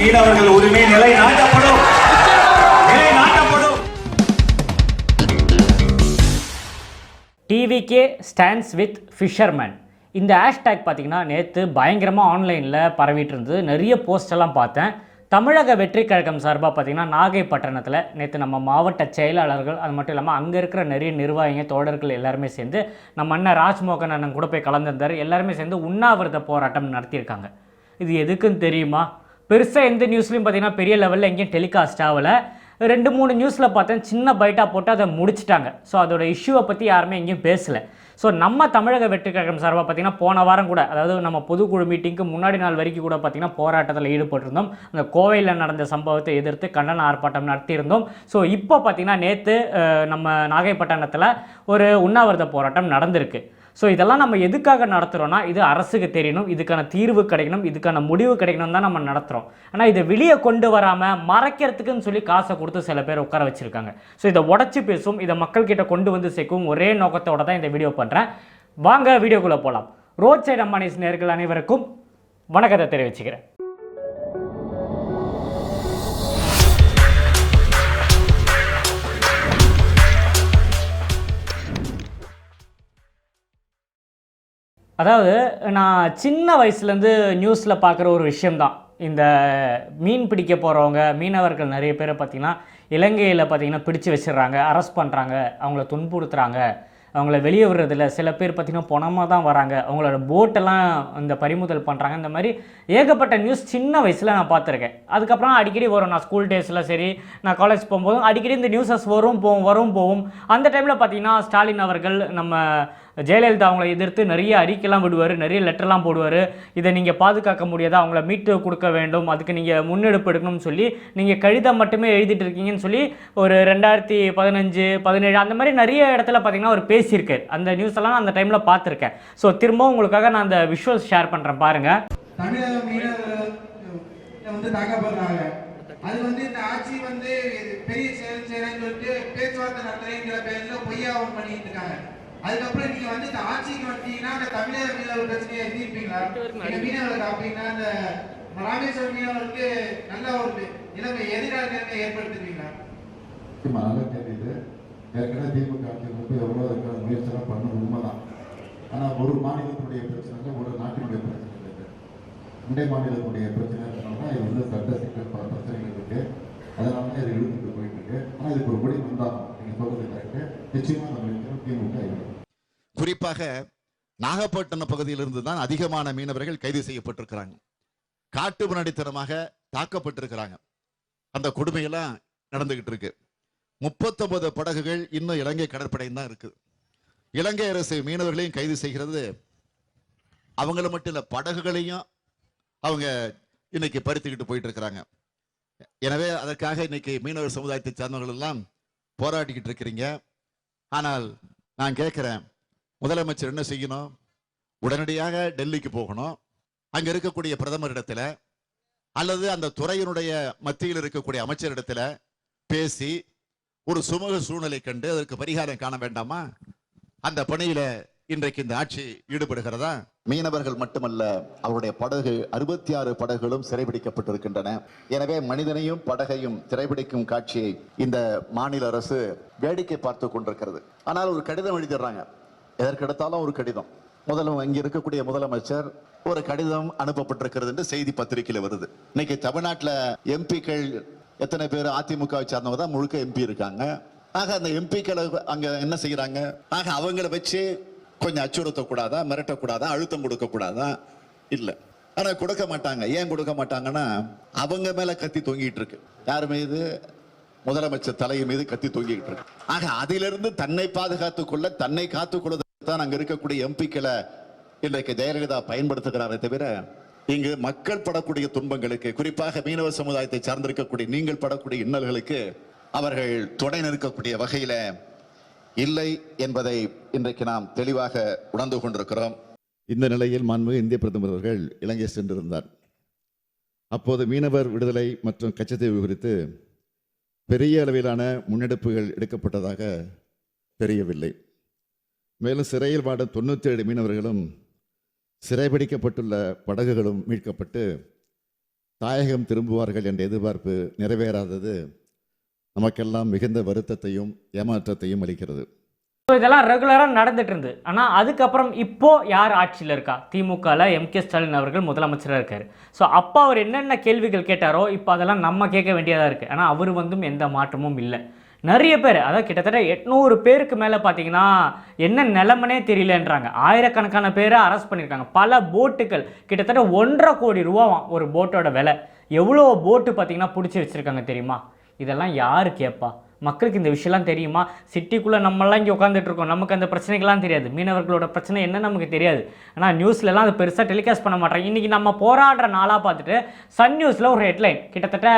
மீனவர்கள் உரிமை நிலைநாட்டப்படும். டிவிகே ஸ்டாண்ட்ஸ் வித் ஃபிஷர்மேன் இந்த ஹேஷ்டேக் பார்த்தீங்கன்னா நேற்று பயங்கரமாக ஆன்லைனில் பரவிட்டு இருந்தது நிறைய போஸ்டெல்லாம் எல்லாம் பார்த்தேன். தமிழக வெற்றி கழகம் சார்பாக பார்த்தீங்கன்னா நாகைப்பட்டினத்தில் நேற்று நம்ம மாவட்ட செயலாளர்கள் அது மட்டும் இல்லாமல் அங்கே இருக்கிற நிறைய நிர்வாகிங்க தோழர்கள் எல்லாருமே சேர்ந்து நம்ம அண்ணன் ராஜ்மோகன் அண்ணன் கூட போய் கலந்துருந்தார். எல்லாருமே சேர்ந்து உண்ணாவிரத போராட்டம் நடத்தியிருக்காங்க. இது எதுக்குன்னு தெரியுமா? பெருசாக எந்த நியூஸ்லையும் பார்த்தீங்கன்னா பெரிய லெவலில் எங்கேயும் டெலிகாஸ்ட் ஆகலை. ரெண்டு மூணு நியூஸில் பார்த்தேன் சின்ன பைட்டாக போட்டு அதை முடிச்சிட்டாங்க. ஸோ அதோட இஷ்யூவை பற்றி யாருமே எங்கேயும் பேசலை. ஸோ நம்ம தமிழக வெற்றி கழகம் சார்பாக பார்த்தீங்கன்னா போன வாரம் கூட அதாவது நம்ம பொதுக்குழு மீட்டிங்க்கு முன்னாடி நாள் வரைக்கும் கூட பார்த்தீங்கன்னா போராட்டத்தில் ஈடுபட்டிருந்தோம். அந்த கோவையில் நடந்த சம்பவத்தை எதிர்த்து கண்டன ஆர்ப்பாட்டம் நடத்தியிருந்தோம். ஸோ இப்போ பார்த்தீங்கன்னா நேற்று நம்ம நாகைப்பட்டினத்தில் ஒரு உண்ணாவிரத போராட்டம் நடந்திருக்கு. ஸோ இதெல்லாம் நம்ம எதுக்காக நடத்துகிறோன்னா இது அரசுக்கு தெரியணும் இதுக்கான தீர்வு கிடைக்கணும் இதுக்கான முடிவு கிடைக்கணும் தான் நம்ம நடத்துகிறோம் ஆனால் இதை வெளியே கொண்டு வராமல் மறைக்கிறதுக்குன்னு சொல்லி காசை கொடுத்து சில பேர் உட்கார வச்சுருக்காங்க. ஸோ இதை உடச்சி பேசும் இதை மக்கள்கிட்ட கொண்டு வந்து சேர்க்கும் ஒரே நோக்கத்தோட தான் இந்த வீடியோ பண்ணுறேன் வாங்க வீடியோக்குள்ளே போகலாம் ரோட் சைடு அம்மானிஸ் நேர்கள் அனைவருக்கும் வணக்கத்தை தெரிவிச்சுக்கிறேன். அதாவது நான் சின்ன வயசுலேருந்து நியூஸில் பார்க்குற ஒரு விஷயம்தான். இந்த மீன் பிடிக்க போகிறவங்க மீனவர்கள் நிறைய பேரை பார்த்திங்கன்னா இலங்கையில் பார்த்தீங்கன்னா பிடிச்சு வச்சிடுறாங்க அரெஸ்ட் பண்ணுறாங்க அவங்கள துன்புறுத்துறாங்க அவங்கள வெளியே விடுறதில்ல. சில பேர் பார்த்திங்கன்னா பணமாக தான் வராங்க அவங்களோட போட்டெல்லாம் இந்த பறிமுதல் பண்ணுறாங்க இந்த மாதிரி ஏகப்பட்ட நியூஸ் சின்ன வயசில் நான் பார்த்துருக்கேன். அதுக்கப்புறம் அடிக்கடி வரும். நான் ஸ்கூல் டேஸில் சரி நான் காலேஜ் போகும்போதும் அடிக்கடி இந்த நியூஸஸ் வரும் போகும் வரும் போகும் அந்த டைமில் பார்த்திங்கன்னா ஸ்டாலின் அவர்கள் நம்ம ஜெயலலிதா அவங்கள எதிர்த்து நிறைய அறிக்கைலாம் விடுவார் நிறைய லெட்டர்லாம் போடுவார். இதை நீங்கள் பாதுகாக்க முடியாதா? அவங்கள மீட்டு கொடுக்க வேண்டும். அதுக்கு நீங்கள் முன்னெடுப்பு எடுக்கணும்னு சொல்லி நீங்கள் கடிதம் மட்டுமே எழுதிட்டு இருக்கீங்கன்னு சொல்லி ஒரு ரெண்டாயிரத்தி பதினஞ்சு பதினேழு அந்த மாதிரி நிறைய இடத்துல பார்த்தீங்கன்னா அவர் பேசியிருக்காரு. அந்த நியூஸ் எல்லாம் நான் அந்த டைமில் பார்த்துருக்கேன் ஸோ திரும்பவும் உங்களுக்காக நான் அந்த விஷுவல்ஸ் ஷேர் பண்ணுறேன் பாருங்கள் தமிழக மீனவர்கள் வந்து தாக்கப்படுறாங்க அது வந்து இந்த ஆட்சி வந்து பெரிய செயல் செய்யறேன்னு சொல்லிட்டு பேச்சுவார்த்தை நடத்துறேங்கிற பேர்ல பொய்யாவும் பண்ணிட்டு இருக்காங்க. அதுக்கப்புறம் நீங்க வந்து இந்த ஆட்சிக்கு வந்தீங்கன்னா அந்த தமிழக மீனவர் பிரச்சனையை தீர்ப்பீங்களா? இந்த மீனவர்கள் அப்படின்னா இந்த ராமேஸ்வரம் மீனவர்களுக்கு நல்ல ஒரு நிலைமை எதிரான நிலைமை ஏற்படுத்துவீங்களா? நல்ல இது. ஏற்கனவே திமுக ஆட்சி வந்து எவ்வளோ இருக்கிற முயற்சியெல்லாம் பண்ண உண்மைதான். ஆனால் ஒரு மாநிலத்தினுடைய பிரச்சனை ஒரு நாட்டினுடைய பிரச்சனை இது. அண்டை மாநிலத்தினுடைய பிரச்சனை இருக்கிறனால இது வந்து சட்ட சிக்கல் பல பிரச்சனைகள் இருக்கு. அதனால தான் இது இழுத்துட்டு போயிட்டு இருக்கு. ஆனால் இதுக்கு ஒரு முடிவு வந்தாலும் நீங்கள் கரெக்டு நிச்சயமாக நம்ம இருக்கிறோம் திமுக இருக்கும் குறிப்பாக நாகப்பட்டினம் பகுதியிலிருந்து தான் அதிகமான மீனவர்கள் கைது செய்யப்பட்டிருக்கிறாங்க. காட்டு முன்னாடித்தனமாக தாக்கப்பட்டிருக்கிறாங்க. அந்த கொடுமையெல்லாம் நடந்துகிட்டு இருக்கு. முப்பத்தொன்பது படகுகள் இன்னும் இலங்கை கடற்படையும் தான் இருக்குது இலங்கை அரசு மீனவர்களையும் கைது செய்கிறது. அவங்கள மட்டும் இல்லை படகுகளையும் அவங்க இன்னைக்கு பறித்துக்கிட்டு போயிட்டு இருக்கிறாங்க எனவே அதற்காக இன்னைக்கு மீனவர் சமுதாயத்தை சார்ந்தவர்கள் எல்லாம் போராடிக்கிட்டு இருக்கிறீங்க. ஆனால் நான் கேட்கிறேன் முதலமைச்சர் என்ன செய்யணும்? உடனடியாக டெல்லிக்கு போகணும். அங்க இருக்கக்கூடிய பிரதமரிடத்துல அல்லது அந்த துறையினுடைய மத்தியில் இருக்கக்கூடிய அமைச்சரிடத்தில் பேசி ஒரு சுமூக சூழ்நிலை கண்டு அதற்கு பரிகாரம் காண வேண்டாமா? அந்த பணியில இன்றைக்கு இந்த ஆட்சி ஈடுபடுகிறதா? மீனவர்கள் மட்டுமல்ல அவருடைய படகு அறுபத்தி ஆறு படகுகளும் சிறைபிடிக்கப்பட்டிருக்கின்றன. எனவே மனிதனையும் படகையும் சிறைபிடிக்கும் காட்சியை இந்த மாநில அரசு வேடிக்கை பார்த்து கொண்டிருக்கிறது. ஆனால் ஒரு கடிதம் எழுதிடுறாங்க. எதற்கெடுத்தாலும் ஒரு கடிதம். முதல்ல இங்கே இருக்கக்கூடிய முதலமைச்சர் ஒரு கடிதம் அனுப்பப்பட்டிருக்கிறது என்று செய்தி பத்திரிகையில் வருது. இன்னைக்கு தமிழ்நாட்டில் எம்பிக்கள் எத்தனை பேர் அதிமுகவை சார்ந்தவங்க தான் முழுக்க எம்பி இருக்காங்க. ஆக அந்த எம்பிக்களை அங்கே என்ன செய்கிறாங்க ஆக அவங்கள வச்சு கொஞ்சம் அச்சுறுத்தக்கூடாதா மிரட்டக்கூடாதா அழுத்தம் கொடுக்கக்கூடாதா? இல்லை. ஆனால் கொடுக்க மாட்டாங்க. ஏன் கொடுக்க மாட்டாங்கன்னா அவங்க மேலே கத்தி தொங்கிட்டு இருக்கு. யார் மீது? முதலமைச்சர் தலை மீது கத்தி தொங்கிட்டு இருக்கு. ஆக அதிலிருந்து தன்னை பாதுகாத்துக் கொள்ள தன்னை காத்துக் தான் அங்க இருக்கக்கூடிய எம்பிக்களை இன்றைக்கு ஜெயலலிதா பயன்படுத்துகிறாரே தவிர இங்கு மக்கள் படக்கூடிய துன்பங்களுக்கு குறிப்பாக மீனவ சமுதாயத்தை சார்ந்திருக்கக்கூடிய நீங்கள் படக்கூடிய இன்னல்களுக்கு அவர்கள் துணை நிற்கக்கூடிய வகையில இல்லை என்பதை இன்றைக்கு நாம் தெளிவாக உணர்ந்து கொண்டிருக்கிறோம். இந்த நிலையில் மாண்புமிகு இந்திய பிரதமர் அவர்கள் இலங்கை சென்றிருந்தார். அப்போது மீனவர் விடுதலை மற்றும் கச்சத்தீவு குறித்து பெரிய அளவிலான முன்னெடுப்புகள் எடுக்கப்பட்டதாக தெரியவில்லை. மேலும் சிறையில் வாடும் தொண்ணூற்றி ஏழு மீனவர்களும் சிறைபிடிக்கப்பட்டுள்ள படகுகளும் மீட்கப்பட்டு தாயகம் திரும்புவார்கள் என்ற எதிர்பார்ப்பு நிறைவேறாதது நமக்கெல்லாம் மிகுந்த வருத்தத்தையும் ஏமாற்றத்தையும் அளிக்கிறது. ஸோ இதெல்லாம் ரெகுலராக நடந்துட்டு இருந்து ஆனால் அதுக்கப்புறம் இப்போ யார் ஆட்சியில் இருக்கா? திமுகவில் எம் கே ஸ்டாலின் அவர்கள் முதலமைச்சராக இருக்கார். ஸோ அப்போ அவர் என்னென்ன கேள்விகள் கேட்டாரோ இப்போ அதெல்லாம் நம்ம கேட்க வேண்டியதாக இருக்குது ஆனால் அவர் வந்தும் எந்த மாற்றமும் இல்லை. நிறைய பேர் அதாவது கிட்டத்தட்ட எட்நூறு பேருக்கு மேலே பார்த்தீங்கன்னா என்ன நிலமனே தெரியலன்றாங்க. ஆயிரக்கணக்கான பேரை அரெஸ்ட் பண்ணியிருக்காங்க பல போட்டுகள் கிட்டத்தட்ட ஒன்றரை கோடி ரூபாவாம் ஒரு போட்டோட விலை. எவ்வளோ போட்டு பார்த்தீங்கன்னா பிடிச்சி வச்சுருக்காங்க தெரியுமா? இதெல்லாம் யார் கேட்பா மக்களுக்கு இந்த விஷயம்லாம் தெரியுமா? சிட்டிக்குள்ளே நம்மளாம் இங்கே உட்காந்துட்டு இருக்கோம் நமக்கு அந்த பிரச்சனைகள்லாம் தெரியாது. மீனவர்களோட பிரச்சனை என்ன நமக்கு தெரியாது. ஆனால் நியூஸ்லலாம் அது பெருசாக டெலிகாஸ்ட் பண்ண மாட்டாங்க. இன்றைக்கி நம்ம போராடுற நாளாக பார்த்துட்டு சன் நியூஸில் ஒரு ஹெட்லைன் கிட்டத்தட்ட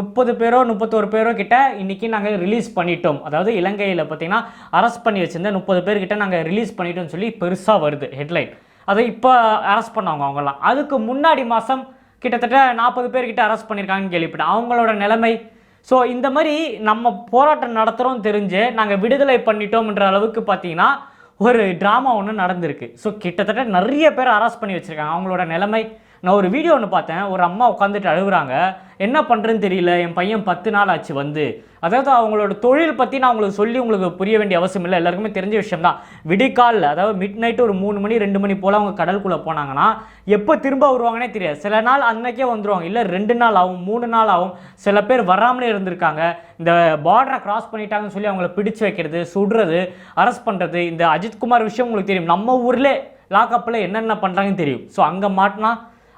முப்பது பேரோ முப்பத்தோரு பேரோ கிட்ட இன்றைக்கி நாங்கள் ரிலீஸ் பண்ணிட்டோம். அதாவது இலங்கையில் பார்த்திங்கன்னா அரெஸ்ட் பண்ணி வச்சுருந்த முப்பது பேர்கிட்ட நாங்கள் ரிலீஸ் பண்ணிட்டோம்னு சொல்லி பெருசாக வருது ஹெட்லைன் அதை இப்போ அரெஸ்ட் பண்ணவங்க அவங்களாம் அதுக்கு முன்னாடி மாதம் கிட்டத்தட்ட நாற்பது பேர்கிட்ட அரெஸ்ட் பண்ணியிருக்காங்கன்னு கேள்விப்பட்டேன். அவங்களோட நிலைமை ஸோ இந்த மாதிரி நம்ம போராட்டம் நடத்துகிறோம் தெரிஞ்சு நாங்கள் விடுதலை பண்ணிட்டோம்ன்ற அளவுக்கு பார்த்தீங்கன்னா ஒரு ட்ராமா ஒன்று நடந்திருக்கு. ஸோ கிட்டத்தட்ட நிறைய பேர் அரெஸ்ட் பண்ணி வச்சுருக்காங்க. அவங்களோட நிலைமை நான் ஒரு வீடியோ ஒன்று பார்த்தேன். ஒரு அம்மா உட்காந்துட்டு அழுகுறாங்க. என்ன பண்ணுறேன்னு தெரியல. என் பையன் பத்து நாள் ஆச்சு வந்து. அதாவது அவங்களோட தொழில் பற்றி நான் உங்களுக்கு சொல்லி உங்களுக்கு புரிய வேண்டிய அவசியம் இல்லை. எல்லாருக்குமே தெரிஞ்ச விஷயம் தான். அதாவது மிட் நைட்டு ஒரு மூணு மணி ரெண்டு மணி போல் அவங்க கடலுக்குள்ளே போனாங்கன்னா எப்போ திரும்ப வருவாங்கன்னே தெரியாது. சில நாள் அன்னைக்கே வந்துருவாங்க. இல்லை ரெண்டு நாள் ஆகும் மூணு நாள் ஆகும். சில பேர் வராமலே இருந்திருக்காங்க. இந்த பார்டரை கிராஸ் பண்ணிட்டாங்கன்னு சொல்லி அவங்கள பிடிச்சு வைக்கிறது சுடுறது அரெஸ்ட் பண்ணுறது இந்த அஜித்குமார் விஷயம் உங்களுக்கு தெரியும். நம்ம ஊரில் லாக்கப்பில் என்னென்ன பண்ணுறாங்கன்னு தெரியும். ஸோ அங்கே மாட்டினா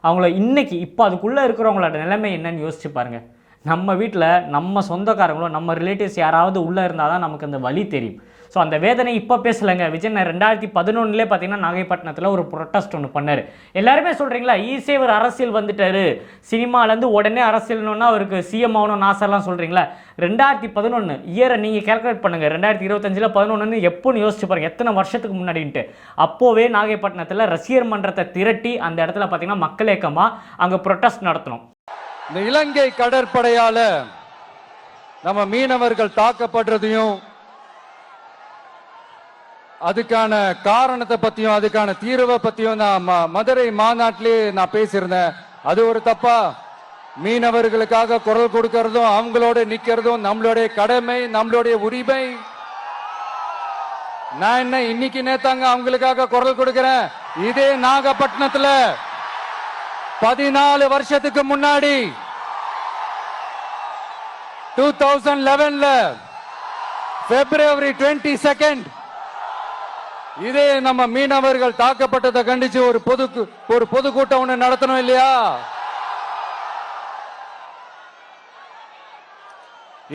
அவங்கள இன்றைக்கி இப்போ அதுக்குள்ளே இருக்கிறவங்களோட நிலைமை என்னன்னு யோசிச்சு பாருங்கள் நம்ம வீட்டில் நம்ம சொந்தக்காரங்களோ நம்ம ரிலேட்டிவ்ஸ் யாராவது உள்ளே இருந்தால் தான் நமக்கு அந்த வழி தெரியும். ஸோ அந்த வேதனை இப்போ பேசலைங்க. விஜய் ரெண்டாயிரத்தி பதினொன்றுலேயே பார்த்தீங்கன்னா நாகைப்பட்டினத்தில் ஒரு ப்ரொட்டஸ்ட் ஒன்று பண்ணார். எல்லாருமே சொல்கிறீங்களா ஈஸியாக ஒரு அரசியல் வந்துட்டார். சினிமாலேருந்து உடனே அரசியல்னா அவருக்கு சிஎம் ஆகணும் நாசெல்லாம் சொல்கிறீங்களா ரெண்டாயிரத்தி பதினொன்று இயரை நீங்கள் கேல்குலேட் பண்ணுங்கள் ரெண்டாயிரத்தி இருபத்தஞ்சில் பதினொன்றுன்னு எப்போன்னு யோசிச்சு பாருங்கள் எத்தனை வருஷத்துக்கு முன்னாடின்ட்டு. அப்போவே நாகைப்பட்டினத்தில் ரசிகர் மன்றத்தை திரட்டி அந்த இடத்துல பார்த்தீங்கன்னா மக்கள் இயக்கமாக அங்கே ப்ரொட்டஸ்ட் நடத்தணும். இந்த இலங்கை கடற்படையால் நம்ம மீனவர்கள் தாக்கப்படுறதையும் அதுக்கான காரணத்தை பத்தியும் அதுக்கான தீர்வை பத்தியும் நான் மதுரை மாநாட்டிலே நான் பேசியிருந்தேன். அது ஒரு தப்பா? மீனவர்களுக்காக குரல் கொடுக்கறதும் அவங்களோட நிக்கிறதும் நம்மளுடைய கடமை நம்மளுடைய உரிமை. நான் என்ன இன்னைக்கு நேத்தாங்க அவங்களுக்காக குரல் கொடுக்கிறேன்? இதே நாகப்பட்டினத்துல பதினாலு வருஷத்துக்கு முன்னாடி டூ தௌசண்ட் லெவன்ல பிப்ரவரி டுவெண்ட்டி செகண்ட் இதே நம்ம மீனவர்கள் தாக்கப்பட்டதை கண்டிச்சு ஒரு பொது ஒரு பொதுக்கூட்டம் ஒண்ணு நடத்தணும் இல்லையா?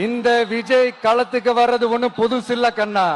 இந்த விஜய் களத்துக்கு வர்றது ஒண்ணு புதுசு இல்ல கண்ணா.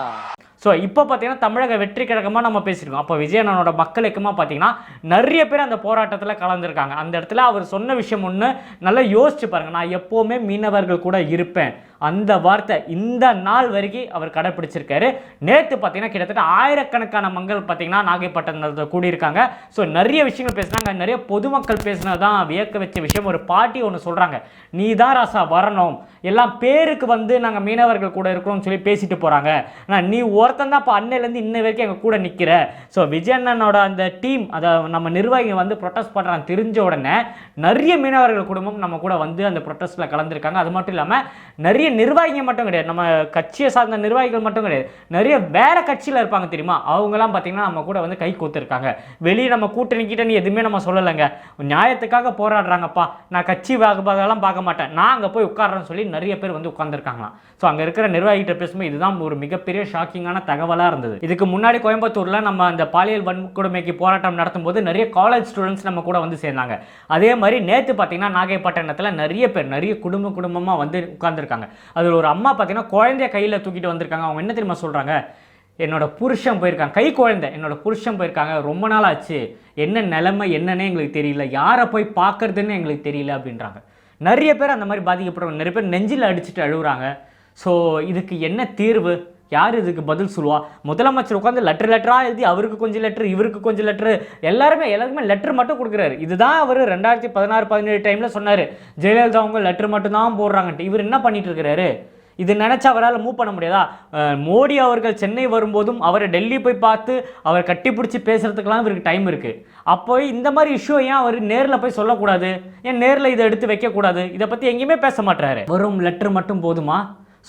ஸோ இப்போ பார்த்தீங்கன்னா தமிழக வெற்றி கழகமாக நம்ம பேசியிருக்கோம் அப்போ விஜயனோட மக்கள் இயக்கமாக பார்த்தீங்கன்னா நிறைய பேர் அந்த போராட்டத்தில் கலந்துருக்காங்க. அந்த இடத்துல அவர் சொன்ன விஷயம் ஒன்று நல்லா யோசிச்சு பாருங்க. நான் எப்போவுமே மீனவர்கள் கூட இருப்பேன். அந்த வார்த்தை இந்த நாள் வரைக்கும் அவர் கடைப்பிடிச்சிருக்காரு. நேற்று பார்த்தீங்கன்னா கிட்டத்தட்ட ஆயிரக்கணக்கான மக்கள் பார்த்தீங்கன்னா நாகைப்பட்டினத்தில் கூடியிருக்காங்க. ஸோ நிறைய விஷயங்கள் பேசுனாங்க. நிறைய பொதுமக்கள் பேசினது தான் வியக்க வச்ச விஷயம். ஒரு பாட்டி ஒன்று சொல்கிறாங்க நீ தான் ராசா வரணும். எல்லாம் பேருக்கு வந்து நாங்கள் மீனவர்கள் கூட இருக்கிறோம்னு சொல்லி பேசிட்டு போகிறாங்க ஆனால் நீ ஒருத்தன் தான் இப்போ அன்னையிலேருந்து இன்ன வரைக்கும் எங்கள் கூட நிற்கிற ஸோ விஜயண்ணனோட அந்த டீம் அதை நம்ம நிர்வாகிகள் வந்து ப்ரொட்டஸ்ட் பண்ணுறாங்க தெரிஞ்ச உடனே நிறைய மீனவர்கள் குடும்பம் நம்ம கூட வந்து அந்த ப்ரொட்டஸ்ட்டில் கலந்துருக்காங்க. அது மட்டும் இல்லாமல் நிறைய நிர்வாகிகள் மட்டும் கிடையாது. நம்ம கட்சியை சார்ந்த நிர்வாகிகள் மட்டும் கிடையாது. நிறைய வேற கட்சியில் இருப்பாங்க தெரியுமா? அவங்களாம் பார்த்தீங்கன்னா நம்ம கூட வந்து கை கோத்துருக்காங்க. வெளியே நம்ம கூட்டணி கிட்டணி எதுவுமே நம்ம சொல்லலைங்க. நியாயத்துக்காக போராடுறாங்கப்பா. நான் கட்சி வாகுபாதெல்லாம் பார்க்க மாட்டேன். நான் அங்கே போய் உட்கார்றேன்னு சொல்லி நிறைய பேர் வந்து உட்காந்துருக்காங்களாம் ஸோ அங்கே இருக்கிற நிர்வாகிகிட்ட பேசும்போது இதுதான் ஒரு மிகப்பெரிய ஷாக்கிங்கான தகவலாக இருந்தது. இதுக்கு முன்னாடி கோயம்புத்தூரில் நம்ம அந்த பாலியல் வன்கொடுமைக்கு போராட்டம் நடத்தும்போது நிறைய காலேஜ் ஸ்டூடெண்ட்ஸ் நம்ம கூட வந்து சேர்ந்தாங்க. அதே மாதிரி நேற்று பார்த்தீங்கன்னா நாகைப்பட்டினத்தில் நிறைய பேர் நிறைய குடும்ப குடும்பமாக வந்து உட்காந்துருக்காங்க அதில் ஒரு அம்மா பார்த்தீங்கன்னா குழந்தைய கையில் தூக்கிட்டு வந்திருக்காங்க. அவங்க என்ன தெரியுமா சொல்கிறாங்க என்னோட புருஷன் போயிருக்காங்க. கை குழந்தை. என்னோட புருஷன் போயிருக்காங்க. ரொம்ப நாள் ஆச்சு. என்ன நிலைமை என்னன்னே எங்களுக்கு தெரியல. யாரை போய் பார்க்கறதுன்னு எங்களுக்கு தெரியல அப்படின்றாங்க. நிறைய பேர் அந்த மாதிரி பாதிக்கப்படுறாங்க நிறைய பேர் நெஞ்சில் அடிச்சுட்டு அழுகுறாங்க. ஸோ இதுக்கு என்ன தீர்வு? யார் இதுக்கு பதில் சொல்லுவா? முதலமைச்சர் உட்காந்து லெட்டர் லெட்டராக எழுதி அவருக்கு கொஞ்சம் லெட்டர் இவருக்கு கொஞ்சம் லெட்டர் எல்லாருமே எல்லாருக்குமே லெட்டர் மட்டும் கொடுக்குறாரு. இதுதான் அவர் ரெண்டாயிரத்தி பதினாறு பதினேழு டைமில் சொன்னார். ஜெயலலிதா அவங்க லெட்டர் மட்டும் தான் போடுறாங்கன்ட்டு. இவர் என்ன பண்ணிட்டு இருக்கிறாரு? இது நினச்சா அவரால் மூவ் பண்ண முடியாதா? மோடி அவர்கள் சென்னை வரும்போதும் அவரை டெல்லி போய் பார்த்து அவர் கட்டிப்பிடிச்சி பேசுறதுக்கெல்லாம் இவருக்கு டைம் இருக்குது அப்போ இந்த மாதிரி இஷ்யூ ஏன் அவர் நேரில் போய் சொல்லக்கூடாது? ஏன் நேரில் இதை எடுத்து வைக்கக்கூடாது? இதை பற்றி எங்கேயுமே பேச மாட்டாரு வரும் லெட்டர் மட்டும் போதுமா?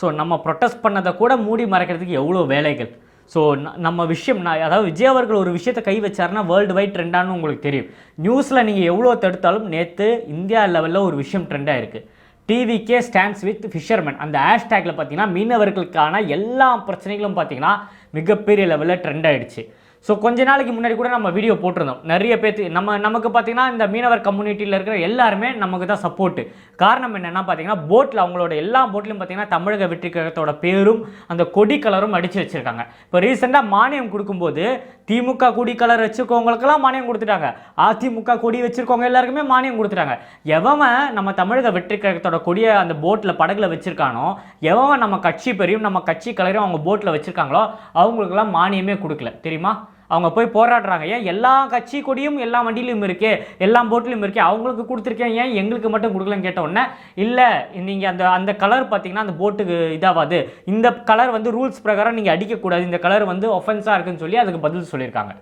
ஸோ நம்ம ப்ரொட்டஸ்ட் பண்ணதை கூட மூடி மறைக்கிறதுக்கு எவ்வளோ வேலைகள்? ஸோ நம்ம விஷயம் நான் அதாவது விஜய் அவர்கள் ஒரு விஷயத்தை கை வச்சாருன்னா வேர்ல்டு வைட் ட்ரெண்டானு உங்களுக்கு தெரியும். நியூஸில் நீங்கள் எவ்வளோ தடுத்தாலும் நேற்று இந்தியா லெவலில் ஒரு விஷயம் ட்ரெண்டாக இருக்குது டிவிகே ஸ்டாண்ட்ஸ் வித் ஃபிஷர்மேன் அந்த ஹேஷ்டேக்கில் பார்த்தீங்கன்னா மீனவர்களுக்கான எல்லா பிரச்சனைகளும் பார்த்தீங்கன்னா மிகப்பெரிய லெவலில் ட்ரெண்ட் ஆகிடுச்சு ஸோ கொஞ்ச நாளைக்கு முன்னாடி கூட நம்ம வீடியோ போட்டிருந்தோம். நிறைய பேர்த்து நம்ம நமக்கு பார்த்தீங்கன்னா இந்த மீனவர் கம்யூனிட்டியில் இருக்கிற எல்லாருமே நமக்கு தான் சப்போர்ட்டு காரணம் என்னென்னா பார்த்தீங்கன்னா போட்டில் அவங்களோட எல்லா போட்லையும் பார்த்தீங்கன்னா தமிழக வெற்றி கழகத்தோட பேரும் அந்த கொடி கலரும் அடித்து வச்சுருக்காங்க. இப்போ ரீசெண்டாக மானியம் கொடுக்கும்போது திமுக கொடி கலர் வச்சுருக்கவங்களுக்கெல்லாம் மானியம் கொடுத்துட்டாங்க. அதிமுக கொடி வச்சுருக்கவங்க எல்லாருக்குமே மானியம் கொடுத்துட்டாங்க. எவன் நம்ம தமிழக வெற்றி கழகத்தோட கொடியை அந்த போட்டில் படகுல வச்சுருக்கானோ எவன் நம்ம கட்சி பெரியும் நம்ம கட்சி கலரையும் அவங்க போட்டில் வச்சுருக்காங்களோ அவங்களுக்கெல்லாம் மானியமே கொடுக்கல. தெரியுமா? அவங்க போய் போராடுறாங்க. ஏன்? எல்லா கட்சி கொடியும் எல்லா வண்டியிலும் இருக்கே. எல்லா போட்லையும் இருக்கே. அவங்களுக்கு கொடுத்துருக்கேன். ஏன்? எங்களுக்கு மட்டும் கொடுக்கலன்னு கேட்ட உடனே இல்லை நீங்கள் அந்த அந்த கலர் பார்த்தீங்கன்னா அந்த போட்டுக்கு இதாகாது இந்த கலர் வந்து ரூல்ஸ் பிரகாரம் நீங்கள் அடிக்கக்கூடாது. இந்த கலர் வந்து ஒஃபென்ஸாக இருக்குன்னு சொல்லி அதுக்கு பதில் சொல்லியிருக்காங்க.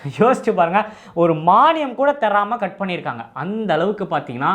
யோசிச்சு பாருங்க. ஒரு மானியம் கூட தராமல் கட் பண்ணியிருக்காங்க. அந்த அளவுக்கு பார்த்தீங்கன்னா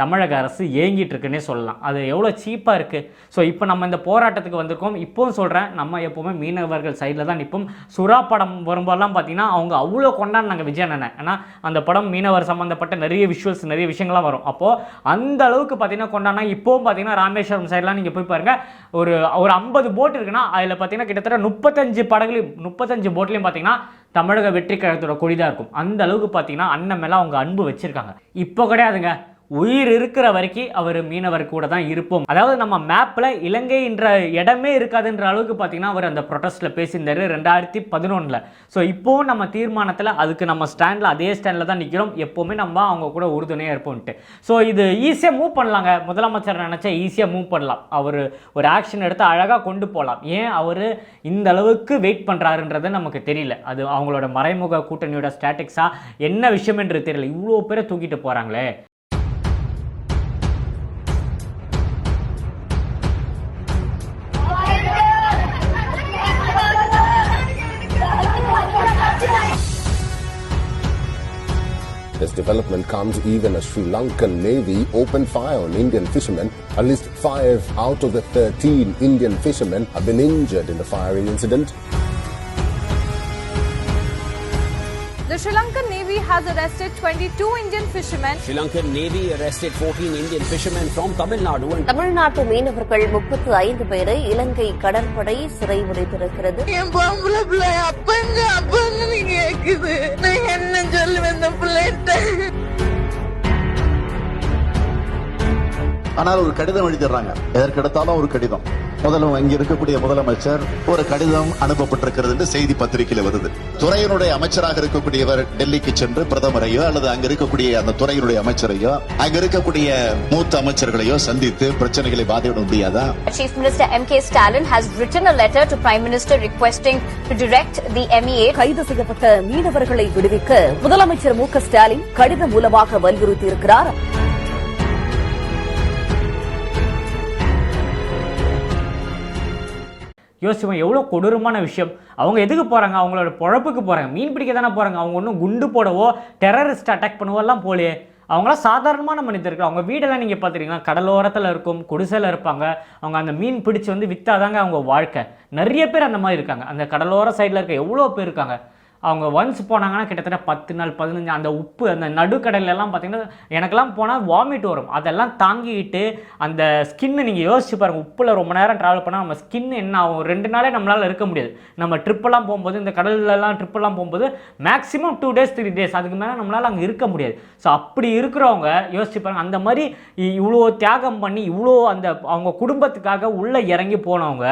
தமிழக அரசு ஏங்கிட்டு இருக்குன்னே சொல்லலாம். அது எவ்வளோ சீப்பாக இருக்குது ஸோ இப்போ நம்ம இந்த போராட்டத்துக்கு வந்திருக்கோம். இப்போவும் சொல்கிறேன் நம்ம எப்போவுமே மீனவர்கள் சைடில் தான் நிற்போம் சுறா படம் வரும்போதெல்லாம் பார்த்தீங்கன்னா அவங்க அவ்வளோ கொண்டாடினாங்க விஜய் ஏன்னா அந்த படம் மீனவர் சம்மந்தப்பட்ட நிறைய விஷுவல்ஸ் நிறைய விஷயங்கள்லாம் வரும். அப்போது அந்த அளவுக்கு பார்த்தீங்கன்னா கொண்டாடினா இப்போவும் பார்த்தீங்கன்னா ராமேஸ்வரம் சைட்லாம் நீங்கள் போய் பாருங்கள் ஒரு ஒரு ஐம்பது போட் இருக்குன்னா அதில் பார்த்தீங்கன்னா கிட்டத்தட்ட முப்பத்தஞ்சு படகுலையும் முப்பத்தஞ்சு போட்லையும் பார்த்தீங்கன்னா தமிழக வெற்றி கழகத்தோட கொடி தான் இருக்கும். அந்த அளவுக்கு பார்த்தீங்கன்னா அண்ணன் மேலே அவங்க அன்பு வச்சுருக்காங்க. இப்போ கிடையாதுங்க. உயிர் இருக்கிற வரைக்கும் அவர் மீனவர் கூட தான் இருப்போம். அதாவது நம்ம மேப்பில் இலங்கை என்ற இடமே இருக்காதுன்ற அளவுக்கு பார்த்தீங்கன்னா அவர் அந்த ப்ரொட்டஸ்ட்டில் பேசியிருந்தார் ரெண்டாயிரத்தி பதினொன்றில் ஸோ இப்போவும் நம்ம தீர்மானத்தில் அதுக்கு நம்ம ஸ்டாண்டில் அதே ஸ்டாண்டில் தான் நிற்கிறோம் எப்போவுமே நம்ம அவங்க கூட உறுதுணையாக இருப்போம்ட்டு ஸோ இது ஈஸியாக மூவ் பண்ணலாங்க. முதலமைச்சர் நினச்சா ஈஸியாக மூவ் பண்ணலாம். அவர் ஒரு ஆக்ஷன் எடுத்து அழகாக கொண்டு போகலாம் ஏன் அவர் இந்த அளவுக்கு வெயிட் பண்ணுறாருன்றது நமக்கு தெரியல. அது அவங்களோட மறைமுக கூட்டணியோட ஸ்டாட்டிக்ஸாக என்ன விஷயம் என்று தெரியல. இவ்வளோ பேரை தூக்கிட்டு போகிறாங்களே development comes even as Sri Lankan Navy opened fire on Indian fishermen. At least five out of the 13 Indian fishermen have been injured in the firing incident. The Sri Lankan Navy has arrested 22 Indian fishermen. Sri Lankan Navy arrested 14 Indian fishermen from Tamil Nadu and தமிழ்நாட்டு மீனவர்கள் முப்பத்து ஐந்து பேரை இலங்கை கடற்படை சிறைபிடித்திருக்கிறது என் பொம்பளை பிள்ளை அப்பங்க அப்பங்க கேக்குது. நான் என்ன சொல்லுவேன் இந்த பிள்ளைகிட்ட? ஆனால் ஒரு கடிதம் எழுதிடுறாங்க. எதற்கெடுத்தாலும் ஒரு கடிதம். முதல்ல இங்க இருக்கக்கூடிய முதலமைச்சர் ஒரு கடிதம் அனுப்பப்பட்டிருக்கிறது என்று செய்தி பத்திரிகையில வருது. துறையினுடைய அமைச்சராக இருக்கக்கூடியவர் டெல்லிக்கு சென்று பிரதமரையோ அல்லது அங்க இருக்கக்கூடிய அந்த துறையினுடைய அமைச்சரையோ அங்க இருக்கக்கூடிய மூத்த அமைச்சர்களையோ சந்தித்து பிரச்சனைகளை வாதிட முடியாதா? Chief Minister M.K. Stalin has written a letter to Prime Minister requesting to direct the MEA கைது செய்யப்பட்ட மீனவர்களை விடுவிக்க முதலமைச்சர் மு க ஸ்டாலின் கடிதம் மூலமாக வலியுறுத்தி இருக்கிறார் எவ்வளோ கொடூரமான விஷயம். அவங்க எதுக்கு போகிறாங்க அவங்களோட பொழப்புக்கு போகிறாங்க மீன் பிடிக்க தானே போகிறாங்க அவங்க ஒன்றும் குண்டு போடவோ டெரரிஸ்ட் அட்டாக் பண்ணுவோலாம் போலையே. அவங்களாம் சாதாரணமான மனிதர்கள். அவங்க வீடெல்லாம் நீங்கள் பார்த்துருக்கீங்களா? கடலோரத்தில் இருக்கும் குடிசையில் இருப்பாங்க. அவங்க அந்த மீன் பிடிச்சி வந்து விற்றாதாங்க அவங்க வாழ்க்கை. நிறைய பேர் அந்த மாதிரி இருக்காங்க. அந்த கடலோர சைடில் இருக்க எவ்வளோ பேர் இருக்காங்க? அவங்க ஒன்ஸ் போனாங்கன்னா கிட்டத்தட்ட பத்து நாள் பதினஞ்சு அந்த உப்பு அந்த நடுக்கடலெல்லாம் பார்த்திங்கன்னா பார்த்தீங்கன்னா எனக்கெல்லாம் போனால் வாமிட் வரும். அதெல்லாம் தாங்கிட்டு அந்த ஸ்கின்னு நீங்கள் யோசிச்சு பாருங்கள் உப்பில் ரொம்ப நேரம் ட்ராவல் பண்ணால் நம்ம ஸ்கின் என்ன ஆகும்? ரெண்டு நாளே நம்மளால் இருக்க முடியாது. நம்ம ட்ரிப்பெல்லாம் போகும்போது இந்த கடல்லலாம் ட்ரிப்பெல்லாம் போகும்போது maximum two days three days அதுக்கு மேலே நம்மளால் அங்கே இருக்க முடியாது. ஸோ அப்படி இருக்கிறவங்க யோசிச்சு பாருங்க. அந்த மாதிரி இவ்வளோ தியாகம் பண்ணி இவ்வளோ அந்த அவங்க குடும்பத்துக்காக உள்ளே இறங்கி போனவங்க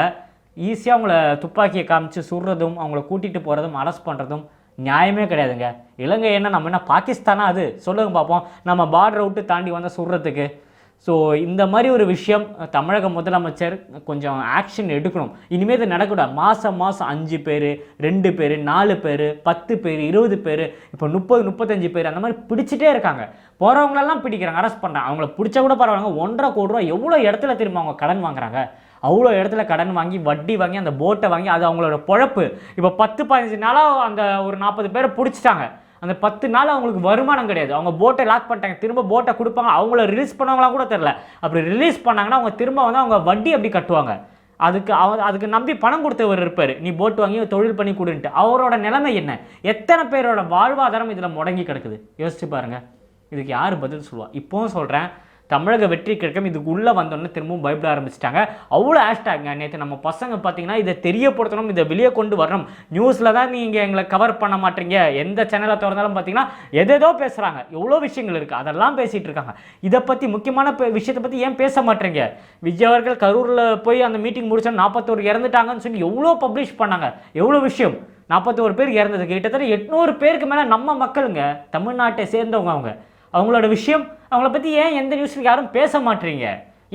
ஈஸியாக அவங்கள துப்பாக்கியை காமிச்சு சுடுறதும் அவங்கள கூட்டிகிட்டு போகிறதும் அரெஸ்ட் பண்ணுறதும் நியாயமே கிடையாதுங்க. இலங்கை என்ன நம்ம என்ன பாகிஸ்தானா அது? சொல்லுங்க பார்ப்போம் நம்ம பார்டரை விட்டு தாண்டி வந்தால் சுடுறதுக்கு. ஸோ இந்த மாதிரி ஒரு விஷயம் தமிழக முதலமைச்சர் கொஞ்சம் ஆக்ஷன் எடுக்கணும். இனிமேல் இது நடக்கூடாது மாதம் மாதம் அஞ்சு பேர் ரெண்டு பேர் நாலு பேர் பத்து பேர் இருபது பேர் இப்போ முப்பது முப்பத்தஞ்சு பேர் அந்த மாதிரி பிடிச்சிட்டே இருக்காங்க. போகிறவங்களெல்லாம் பிடிக்கிறாங்க அரெஸ்ட் பண்ணுறாங்க அவங்கள பிடிச்சா கூட பரவாயில்லைங்க. ஒன்றரை கோடி ரூபா எவ்வளோ இடத்துல திரும்ப அவங்க கடன் வாங்குறாங்க? அவ்வளோ இடத்துல கடன் வாங்கி வட்டி வாங்கி அந்த போட்டை வாங்கி அது அவங்களோட பொழப்பு. இப்போ பத்து பதினஞ்சு நாளாக அந்த ஒரு நாற்பது பேரை பிடிச்சிட்டாங்க. அந்த பத்து நாள் அவங்களுக்கு வருமானம் கிடையாது. அவங்க போட்டை லாக் பண்ணிட்டாங்க. திரும்ப போட்டை கொடுப்பாங்க. அவங்கள ரிலீஸ் பண்ணவங்களாம் கூட தெரில அப்படி ரிலீஸ் பண்ணாங்கன்னா அவங்க திரும்ப வந்து அவங்க வட்டி அப்படி கட்டுவாங்க. அதுக்கு அவ அதுக்கு நம்பி பணம் கொடுத்தவர் இருப்பார். நீ போட்டு வாங்கி தொழில் பண்ணி கொடுன்ட்டு. அவரோட நிலைமை என்ன? எத்தனை பேரோட வாழ்வாதாரம் இதில் முடங்கி கிடக்குது? யோசிச்சு பாருங்கள் இதுக்கு யார் பதில் சொல்லுவா? இப்போவும் சொல்கிறேன் தமிழக வெற்றி கிடைக்கும் இதுக்கு உள்ளே வந்தோடனே திரும்பவும் பயப்பட ஆரம்பிச்சிட்டாங்க. அவ்வளோ ஹேஷ்டாங்க நேற்று நம்ம பசங்க பார்த்தீங்கன்னா இதை தெரியப்படுத்தணும் இதை வெளியே கொண்டு வரணும். நியூஸில் தான் நீங்கள் எங்களை கவர் பண்ண மாட்டீங்க. எந்த சேனலை திறந்தாலும் பார்த்தீங்கன்னா எதேதோ பேசுகிறாங்க எவ்வளோ விஷயங்கள் இருக்குது அதெல்லாம் பேசிகிட்டு இருக்காங்க. இதை பற்றி முக்கியமான விஷயத்தை பற்றி ஏன் பேச மாட்டேங்க? விஜய் அவர்கள் கரூரில் போய் அந்த மீட்டிங் முடிச்சோம் நாற்பத்தோரு இறந்துட்டாங்கன்னு சொல்லி எவ்வளோ பப்ளிஷ் பண்ணாங்க? எவ்வளோ விஷயம்? நாற்பத்தோரு பேர் இறந்தது. கிட்டத்தட்ட எட்நூறு பேருக்கு மேலே நம்ம மக்களுங்க தமிழ்நாட்டை சேர்ந்தவங்க அவங்க. அவங்களோட விஷயம் அவங்கள பற்றி ஏன் எந்த நியூஸில் யாரும் பேச மாட்டீங்க?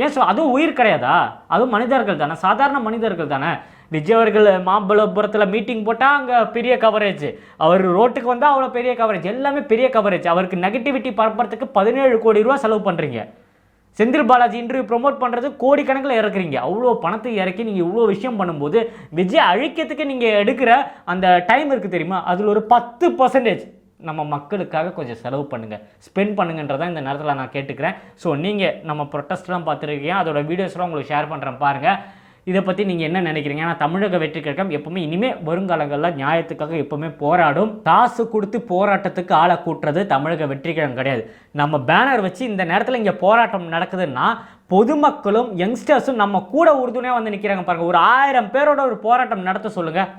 ஏன் சொல் அதுவும் உயிர் கிடையாதா? அதுவும் மனிதர்கள் தானே சாதாரண மனிதர்கள் தானே. விஜய் அவர்கள் மாம்பழபுரத்தில் மீட்டிங் போட்டால் அங்கே பெரிய கவரேஜ் அவர் ரோட்டுக்கு வந்தால் அவ்வளோ பெரிய கவரேஜ் எல்லாமே பெரிய கவரேஜ் அவருக்கு நெகட்டிவிட்டி பரப்புறதுக்கு பதினேழு கோடி ரூபா செலவு பண்ணுறீங்க செந்தில் பாலாஜி இன்டர்வியூ ப்ரொமோட் பண்ணுறது கோடிக்கணக்கில் இறக்குறீங்க. அவ்வளோ பணத்தை இறக்கி நீங்கள் இவ்வளோ விஷயம் பண்ணும்போது விஜய் அழிக்கிறதுக்கு நீங்கள் எடுக்கிற அந்த டைம் இருக்குது தெரியுமா? அதில் ஒரு பத்து பர்சன்டேஜ் நம்ம மக்களுக்காக கொஞ்சம் செலவு பண்ணுங்கள் ஸ்பெண்ட் பண்ணுங்கன்றதான் இந்த நேரத்தில் நான் கேட்டுக்கிறேன். ஸோ நீங்கள் நம்ம ப்ரொட்டஸ்ட்லாம் பார்த்துருக்கீங்க. அதோட வீடியோஸ்லாம் உங்களுக்கு ஷேர் பண்ணுறேன் பாருங்கள் இதை பற்றி நீங்கள் என்ன நினைக்கிறீங்க? ஏன்னா தமிழக வெற்றி கழகம் எப்பவுமே இனிமேல் வருங்காலங்களில் நியாயத்துக்காக எப்பவுமே போராடும். காசு கொடுத்து போராட்டத்துக்கு ஆளை கூட்டுறது தமிழக வெற்றி கழகம் கிடையாது. நம்ம பேனர் வச்சு இந்த நேரத்தில் இங்கே போராட்டம் நடக்குதுன்னா பொதுமக்களும் யங்ஸ்டர்ஸும் நம்ம கூட உறுதுணையாக வந்து நிற்கிறாங்க பாருங்கள் ஒரு ஆயிரம் பேரோட ஒரு போராட்டம் நடத்த சொல்லுங்கள்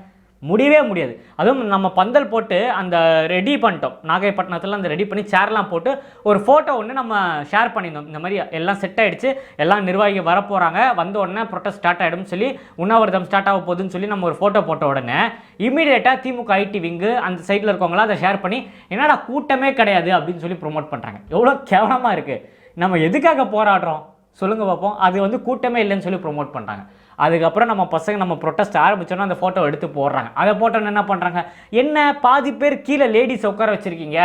முடியவே முடியாது. அதுவும் நம்ம பந்தல் போட்டு அந்த ரெடி பண்ணிட்டோம். நாகைப்பட்டினத்தில் அந்த ரெடி பண்ணி சேர்லாம் போட்டு ஒரு ஃபோட்டோ ஒன்று நம்ம ஷேர் பண்ணியிருந்தோம். இந்த மாதிரி எல்லாம் செட் ஆகிடுச்சு எல்லாம் நிர்வாகி வரப்போகிறாங்க வந்த உடனே ப்ரொட்டஸ்ட் ஸ்டார்ட் ஆகிடும்னு சொல்லி உண்ணாவிரதம் ஸ்டார்ட் ஆக போகுதுன்னு சொல்லி நம்ம ஒரு ஃபோட்டோ போட்ட உடனே இமீடியட்டாக திமுக ஐடி விங்கு அந்த சைடில் இருக்கவங்களாம் அதை ஷேர் பண்ணி என்னடா கூட்டமே கிடையாது அப்படின்னு சொல்லி ப்ரோமோட் பண்ணுறாங்க எவ்வளோ கேவலமாக இருக்குது நம்ம எதுக்காக போராடுறோம்? சொல்லுங்கள் பார்ப்போம். அது வந்து கூட்டமே இல்லைன்னு சொல்லி ப்ரோமோட் பண்ணுறாங்க அதுக்கப்புறம் நம்ம பசங்க நம்ம ப்ரொட்டஸ்ட் ஆரம்பித்தோன்னா அந்த ஃபோட்டோ எடுத்து போடுறாங்க. அதை போட்டோன்னு என்ன பண்ணுறாங்க என்ன? பாதி பேர் கீழே லேடிஸ் உட்கார வச்சுருக்கீங்க.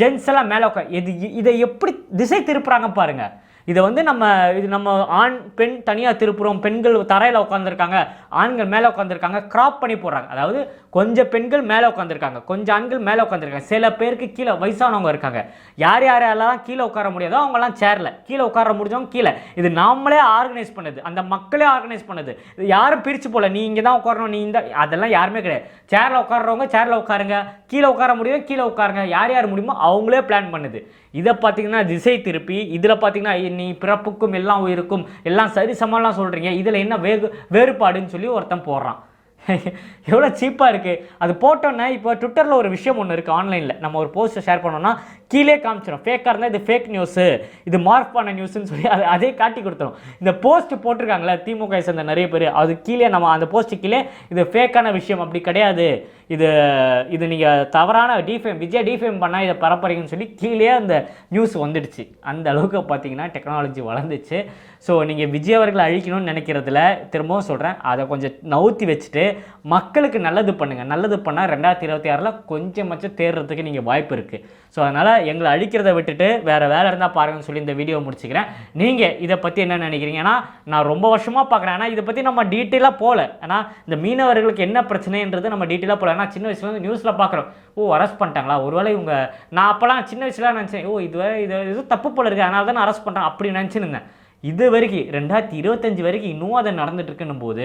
ஜென்ஸ் எல்லாம் மேலே உட்கார இது இதை எப்படி திசை திருப்புறாங்க பாருங்கள் இதை வந்து நம்ம இது நம்ம ஆண் பெண் தனியாக திருப்புறோம் பெண்கள் தரையில் உட்காந்துருக்காங்க ஆண்கள் மேலே உட்காந்துருக்காங்க கிராப் பண்ணி போடுறாங்க. அதாவது கொஞ்சம் பெண்கள் மேலே உட்காந்துருக்காங்க கொஞ்சம் ஆண்கள் மேலே உட்காந்துருக்காங்க சில பேருக்கு கீழே வயசானவங்க இருக்காங்க. யார் யாரெல்லாம் கீழே உட்கார முடியாதோ அவங்கலாம் சேரில் கீழே உட்கார முடிஞ்சவங்க கீழே. இது நாமளே ஆர்கனைஸ் பண்ணுது. அந்த மக்களே ஆர்கனைஸ் பண்ணுது. இது யாரும் பிரித்து போகல நீ இங்கே தான் உட்காரணும் நீ இந்த அதெல்லாம் யாருமே கிடையாது. சேரில் உட்கார்றவங்க சேரில் உட்காருங்க. கீழே உட்கார முடியும் கீழே உட்காருங்க. யார் யார் முடியுமோ அவங்களே பிளான் பண்ணுது. இதை பார்த்தீங்கன்னா திசை திருப்பி இதில் பார்த்தீங்கன்னா நீ பிறப்புக்கும் எல்லாம் உயிருக்கும் எல்லாம் சரி சமம்லாம் சொல்கிறீங்க இதில் என்ன வேகு வேறுபாடுன்னு சொல்லி ஒருத்தன் போடுறான். எவ்வளோ சீப்பாக இருக்குது அது போட்டோன்னே இப்போ ட்விட்டரில் ஒரு விஷயம் ஒன்று இருக்குது ஆன்லைனில் நம்ம ஒரு போஸ்ட்டை ஷேர் பண்ணோன்னா கீழே காமிச்சிடும் ஃபேக்காக இருந்தால் இது ஃபேக் நியூஸு இது மார்க் பண்ண நியூஸ்னு சொல்லி அது அதே காட்டி கொடுத்துரும். இந்த போஸ்ட் போட்டிருக்காங்களே திமுக சேர்ந்த நிறைய பேர் அது கீழே நம்ம அந்த போஸ்ட் கீழே இது ஃபேக்கான விஷயம் அப்படி கிடையாது. இது இது நீங்கள் தவறான டிஃபேம் விஜய் டிஃபேம் பண்ணால் இதை பரப்புறீங்கன்னு சொல்லி கீழே அந்த நியூஸ் வந்துடுச்சு. அந்த அளவுக்கு பார்த்தீங்கன்னா டெக்னாலஜி வளர்ந்துச்சு. ஸோ நீங்கள் விஜய் அவர்களை அழிக்கணும்னு நினைக்கிறதுல திரும்பவும் சொல்கிறேன் அதை கொஞ்சம் நவுத்தி வச்சுட்டு மக்களுக்கு நல்லது பண்ணுங்கள் நல்லது பண்ணால் ரெண்டாயிரத்தி இருபத்தி ஆறில் கொஞ்சமாச்சும் தேர்றதுக்கு நீங்கள் வாய்ப்பு இருக்குது ஸோ அதனால் எங்களை அழிக்கிறத விட்டுட்டு வேறு வேலை இருந்தால் பாருங்கன்னு சொல்லி இந்த வீடியோ முடிச்சுக்கிறேன். நீங்கள் இதை பற்றி என்ன நினைக்கிறீங்க? ஏன்னா நான் ரொம்ப வருஷமாக பார்க்குறேன். ஆனால் இதை பற்றி நம்ம டீட்டெயிலாக போகல. ஏன்னா இந்த மீனவர்களுக்கு என்ன பிரச்சனைன்றது நம்ம டீட்டெயிலாக போகல. ஏன்னா சின்ன வயசுலேருந்து நியூஸில் பார்க்குறோம். ஓ அரெஸ்ட் பண்ணிட்டாங்களா? ஒருவேளை இவங்க நான் அப்போலாம் சின்ன வயசுல நினச்சேன் ஓ இது இது இது தப்பு போல இருக்குது அதனால தான் அரெஸ்ட் பண்ணுறேன் அப்படி நினச்சிருந்தேன் இது வரைக்கும் ரெண்டாயிரத்தி இருபத்தஞ்சு வரைக்கும் இன்னும் அதை நடந்துட்டு இருக்குன்னும் போது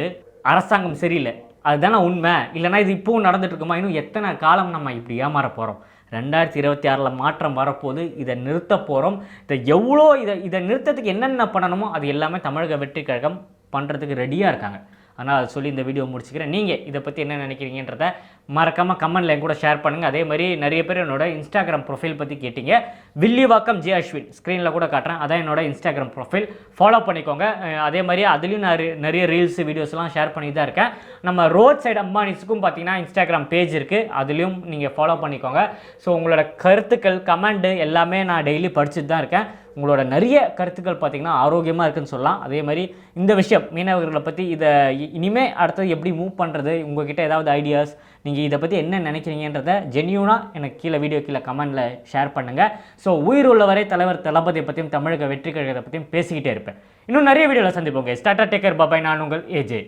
அரசாங்கம் சரியில்லை. அதுதானே உண்மை. இல்லைன்னா இது இப்போவும் நடந்துட்டு இருக்குமா? இன்னும் எத்தனை காலம் நம்ம இப்படி ஏமாற போகிறோம் ரெண்டாயிரத்தி இருபத்தி ஆறில் மாற்றம் வரப்போது இதை நிறுத்த போகிறோம் இதை எவ்வளோ இதை இதை நிறுத்தத்துக்கு என்னென்ன பண்ணணுமோ அது எல்லாமே தமிழக வெற்றி கழகம் பண்ணுறதுக்கு ரெடியாக இருக்காங்க. ஆனால் அதை சொல்லி இந்த வீடியோ முடிச்சுக்கிறேன். நீங்கள் இதை பற்றி என்ன நினைக்கிறீங்கன்றத மறக்காமல் கமெண்ட்ல என் கூட ஷேர் பண்ணுங்கள் அதே மாதிரி நிறைய பேர் என்னோட இன்ஸ்டாகிராம் ப்ரொஃபைல் பற்றி கேட்டீங்க. வில்லிவாக்கம் ஜே அஸ்வின் ஸ்க்ரீனில் கூட காட்டுறேன். அதான் என்னோட இன்ஸ்டாகிராம் ப்ரொஃபைல் ஃபாலோ பண்ணிக்கோங்க. அதே மாதிரி அதுலேயும் நான் நிறைய- நிறைய ரீல்ஸ் வீடியோஸ்லாம் ஷேர் பண்ணி தான் இருக்கேன். நம்ம ரோட் சைடு அம்பானிஸுக்கும் பார்த்தீங்கன்னா இன்ஸ்டாகிராம் பேஜ் இருக்குது அதுலேயும் நீங்கள் ஃபாலோ பண்ணிக்கோங்க. ஸோ உங்களோட கருத்துக்கள் கமெண்டு எல்லாமே நான் டெய்லி படிச்சுட்டு தான் இருக்கேன். உங்களோட நிறைய கருத்துக்கள் பார்த்தீங்கன்னா ஆரோக்கியமாக இருக்குன்னு சொல்லலாம். அதே மாதிரி இந்த விஷயம் மீனவர்களை பற்றி இதை இனிமேல் அடுத்தது எப்படி மூவ் பண்ணுறது உங்ககிட்ட ஏதாவது ஐடியாஸ் நீங்கள் இதை பற்றி என்ன நினைக்கிறீங்கன்றத ஜென்யூனாக எனக்கு கீழே வீடியோ கீழே கமெண்டில் ஷேர் பண்ணுங்கள் ஸோ உயிர் உள்ளவரை தலைவர் தளபதியை பற்றியும் தமிழக வெற்றி கழகத்தை பற்றியும் பேசிக்கிட்டே இருப்பேன். இன்னும் நிறைய வீடியோவில் சந்திப்போங்க ஸ்டார்டா டேக்கர் பாபாய் நான் உங்கள் ஏஜே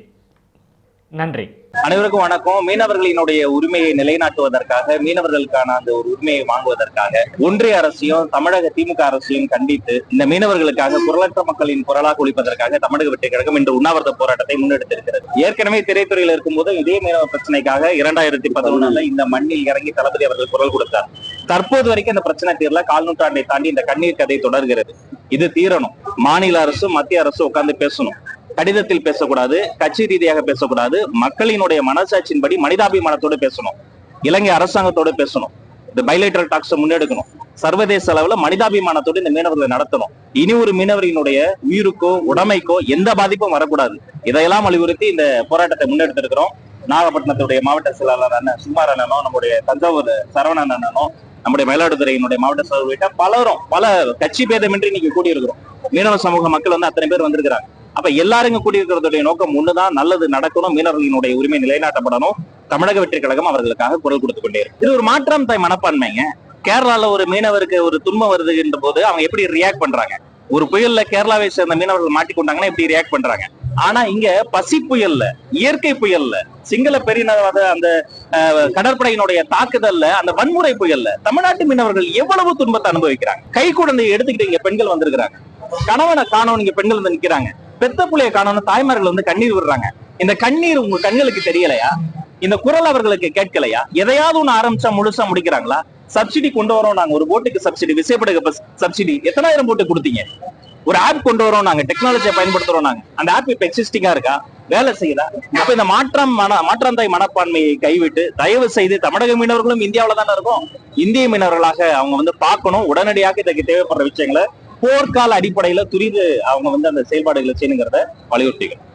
நன்றி. அனைவருக்கும் வணக்கம். மீனவர்களினுடைய உரிமையை நிலைநாட்டுவதற்காக மீனவர்களுக்கான அந்த ஒரு உரிமையை வாங்குவதற்காக ஒன்றிய அரசையும் தமிழக திமுக அரசையும் கண்டித்து இந்த மீனவர்களுக்காக குரலற்ற மக்களின் குரலாக ஒழிப்பதற்காக தமிழக வெற்றி கழகம் இன்று உண்ணாவிரத போராட்டத்தை முன்னெடுத்திருக்கிறது. ஏற்கனவே திரைத்துறையில் இருக்கும்போது இதே மீனவ பிரச்சனைக்காக இரண்டாயிரத்தி பதினொன்னுல இந்த மண்ணில் இறங்கி தளபதி அவர்கள் குரல் கொடுத்தார். தற்போது வரைக்கும் இந்த பிரச்சனை தீரல. கால் நூற்றாண்டை தாண்டி இந்த கண்ணீர் கதை தொடர்கிறது. இது தீரணும். மாநில அரசும் மத்திய அரசு உட்கார்ந்து பேசணும். கடிதத்தில் பேசக்கூடாது கட்சி ரீதியாக பேசக்கூடாது மக்களினுடைய மனசாட்சியின்படி மனிதாபிமானத்தோடு பேசணும் இலங்கை அரசாங்கத்தோடு பேசணும் இந்த பைலேட்டரல் டாக்ஸை முன்னெடுக்கணும் சர்வதேச அளவுல மனிதாபிமானத்தோடு இந்த மீனவர்களை நடத்தணும். இனி ஒரு மீனவரினுடைய உயிருக்கோ உடமைக்கோ எந்த பாதிப்பும் வரக்கூடாது. இதையெல்லாம் வலியுறுத்தி இந்த போராட்டத்தை முன்னெடுத்திருக்கிறோம். நாகப்பட்டினத்துடைய மாவட்ட செயலாளரான சுமார் அண்ணனும் நம்முடைய தஞ்சாவூர் சரவணன் அண்ணனும் நம்முடைய மயிலாடுதுறையினுடைய மாவட்ட செயலர் உள்ளிட்ட பலரும் பல கட்சி பேதமின்றி இன்னைக்கு கூடியிருக்கிறோம். மீனவ சமூக மக்கள் வந்து அத்தனை பேர் வந்திருக்கிறாங்க. அப்ப எல்லாரும் கூடியிருக்கிறதுடைய நோக்கம் ஒண்ணுதான் நல்லது நடக்கணும் மீனவர்களினுடைய உரிமை நிலைநாட்டப்படணும். தமிழக வெற்றி கழகம் அவர்களுக்காக குரல் கொடுத்து கொண்டே இருக்கு. இது ஒரு மாற்றம் தாய் மனப்பான்மைங்க. கேரளால ஒரு மீனவருக்கு ஒரு துன்பம் வருதுன்ற போது அவங்க எப்படி ரியாக்ட் பண்றாங்க? ஒரு புயல்ல கேரளாவை சேர்ந்த மீனவர்கள் மாட்டிக்கொண்டாங்கன்னா எப்படி ரியாக்ட் பண்றாங்க? ஆனா இங்க பசி புயல்ல இயற்கை புயல்ல சிங்கள பெரியனவாத அந்த கடற்படையினுடைய தாக்குதல்ல அந்த வன்முறை புயல்ல தமிழ்நாட்டு மீனவர்கள் எவ்வளவு துன்பத்தை அனுபவிக்கிறாங்க? கை குழந்தையை எடுத்துக்கிட்டு இங்க பெண்கள் வந்திருக்கிறாங்க. கணவனை காணவன் இங்க பெண்கள் வந்து நிக்கிறாங்க. பெத்த புள்ளைய காணணும் தாய்மார்கள் வந்து கண்ணீர் விடுறாங்க. இந்த கண்ணீர் உங்க கண்களுக்கு தெரியலையா? இந்த குரல் அவர்களுக்கு கேட்கலையா? எதையாவது ஒண்ணு ஆரம்பிச்சா முழுசா முடிக்கிறாங்களா? சப்சிடி கொண்டு வரோம் நாங்க. ஒரு போட்டுக்கு சப்சிடி விசைப்படுக சப்சிடி. எத்தனாயிரம் போட்டு கொடுத்தீங்க? ஒரு ஆப் கொண்டு வரோம் நாங்க. டெக்னாலஜியை பயன்படுத்துறோம் நாங்க. அந்த ஆப் இப்ப எக்ஸிஸ்டிங்கா இருக்கா? வேலை செய்யுதா? அப்ப இந்த மாற்றம் மன மாற்றந்தாய் மனப்பான்மையை கைவிட்டு தயவு செய்து தமிழக மீனவர்களும் இந்தியாவில தானே இருக்கும். இந்திய மீனவர்களாக அவங்க வந்து பார்க்கணும். உடனடியாக இதுக்கு தேவைப்படுற விஷயங்களை போர்க்கால அடிப்படையில துரிது அவங்க வந்து அந்த செயல்பாடுகளை செய்யணுங்கிறத வலியுறுத்திகள்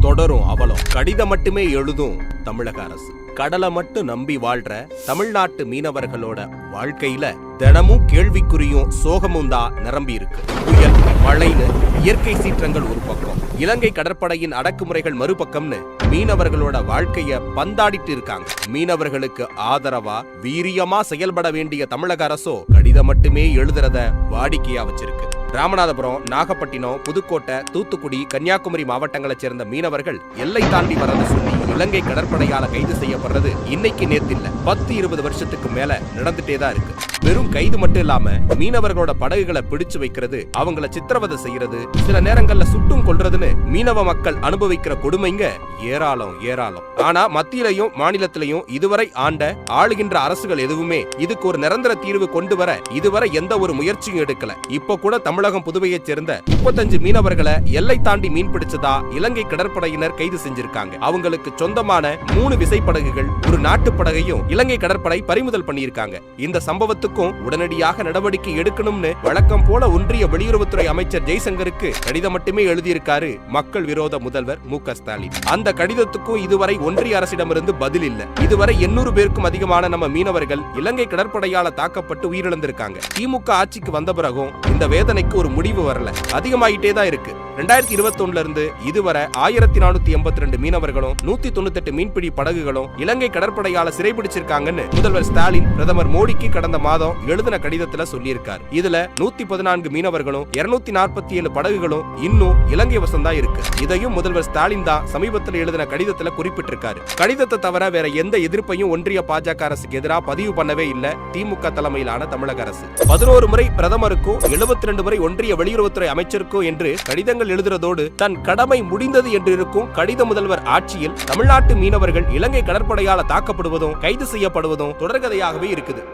தொடரும் அவலம். கடிதம் மட்டுமே எழுதும் தமிழக அரசு. கடலை மட்டும் நம்பி வாழ்ற தமிழ்நாட்டு மீனவர்களோட வாழ்க்கையில தினமும் கேள்விக்குறியும் சோகமும் தான் நிரம்பி இருக்கு. புயல் மழைன்னு இயற்கை சீற்றங்கள் ஒரு பக்கம். இலங்கை கடற்படையின் அடக்குமுறைகள் மறுபக்கம்னு மீனவர்களோட வாழ்க்கைய பந்தாடிட்டு இருக்காங்க. மீனவர்களுக்கு ஆதரவா வீரியமா செயல்பட வேண்டிய தமிழக அரசோ கடிதம் மட்டுமே எழுதுறத வாடிக்கையா வச்சிருக்கு. ராமநாதபுரம் நாகப்பட்டினம் புதுக்கோட்டை தூத்துக்குடி கன்னியாகுமரி மாவட்டங்களைச் சேர்ந்த மீனவர்கள் எல்லை தாண்டி வரது சொல்லி இலங்கை கடற்படையால கைது செய்யப்படுறது இன்னைக்கு நேத்து இல்ல பத்து இருபது வருஷத்துக்கு மேல நடந்துட்டே தான் இருக்கு. வெறும் கைது மட்டும் இல்லாம மீனவர்களோட படகுகளை பிடிச்சு வைக்கிறது அவங்கள சித்திரவதை செய்யறது சில நேரங்கள்ல சுட்டும் கொள்றதுன்னு மீனவ மக்கள் அனுபவிக்கிற கொடுமைங்க ஏராளம் ஏராளம். ஆனா மத்தியிலையும் மாநிலத்திலையும் இதுவரை ஆண்ட ஆளுகின்ற அரசுகள் எதுவுமே இதுக்கு ஒரு நிரந்தர தீர்வு கொண்டு வர இதுவரை எந்த ஒரு முயற்சியும் எடுக்கல. இப்போ கூட தமிழகம் புதுவையைச் சேர்ந்த முப்பத்தஞ்சு மீனவர்களை எல்லை தாண்டி மீன் பிடிச்சதா இலங்கை கடற்படையினர் கைது செஞ்சிருக்காங்க. அவங்களுக்கு சொந்தமான மூணு விசைப்படகுகள் ஒரு நாட்டு படகையும் இலங்கை கடற்படை பறிமுதல் பண்ணியிருக்காங்க. இந்த சம்பவத்துக்கும் உடனடியாக நடவடிக்கை எடுக்கணும்னு வழக்கம் போல ஒன்றிய வெளியுறவுத்துறை அமைச்சர் ஜெய்சங்கருக்கு கடிதம் மட்டுமே எழுதியிருக்காரு மக்கள் விரோத முதல்வர் மு ஸ்டாலின். அந்த கடிதத்துக்கும் இதுவரை ஒன்றிய அரசிடமிருந்து பதில் இல்ல. இதுவரை எண்ணூறு பேருக்கும் அதிகமான நம்ம மீனவர்கள் இலங்கை கடற்படையால தாக்கப்பட்டு உயிரிழந்திருக்காங்க. திமுக ஆட்சிக்கு வந்த பிறகும் இந்த வேதனைக்கு ஒரு முடிவு வரல. அதிகமாயிட்டே தான் இருக்கு. ரெண்டாயிரத்தி இருபத்தி இருந்து இதுவரை ஆயிரத்தி நானூத்தி எண்பத்தி ரெண்டு மீனவர்களும் நூத்தி தொண்ணூத்தெட்டு மீன்பிடி படகுகளும் இலங்கை கடற்படையால சிறைபிடிச்சிருக்காங்கன்னு முதல்வர் ஸ்டாலின் பிரதமர் மோடிக்கு கடந்த மாதம் எழுதின கடிதத்துல சொல்லியிருக்காரு. இதுல நூத்தி பதினான்கு மீனவர்களும் இருநூத்தி நாற்பத்தி ஏழு படகுகளும் இன்னும் இலங்கை வசம் தான் இருக்கு. இதையும் முதல்வர் ஸ்டாலின் தான் சமீபத்தில் எழுதின கடிதத்துல குறிப்பிட்டிருக்காரு. கடிதத்தை தவிர வேற எந்த எதிர்ப்பையும் ஒன்றிய பாஜக அரசுக்கு எதிராக பதிவு பண்ணவே இல்ல. திமுக தலைமையிலான தமிழக அரசு. பதினோரு முறை பிரதமருக்கும் எழுபத்தி ரெண்டு முறை ஒன்றிய வெளியுறவுத்துறை அமைச்சருக்கும் என்று கடிதங்கள் எழுதுறதோடு தன் கடமை முடிந்தது என்று இருக்கும் கடித முதல்வர் ஆட்சியில் தமிழ்நாட்டு மீனவர்கள் இலங்கை கடற்படையால் தாக்கப்படுவதும் கைது செய்யப்படுவதும் தொடர்கதையாகவே இருக்குது.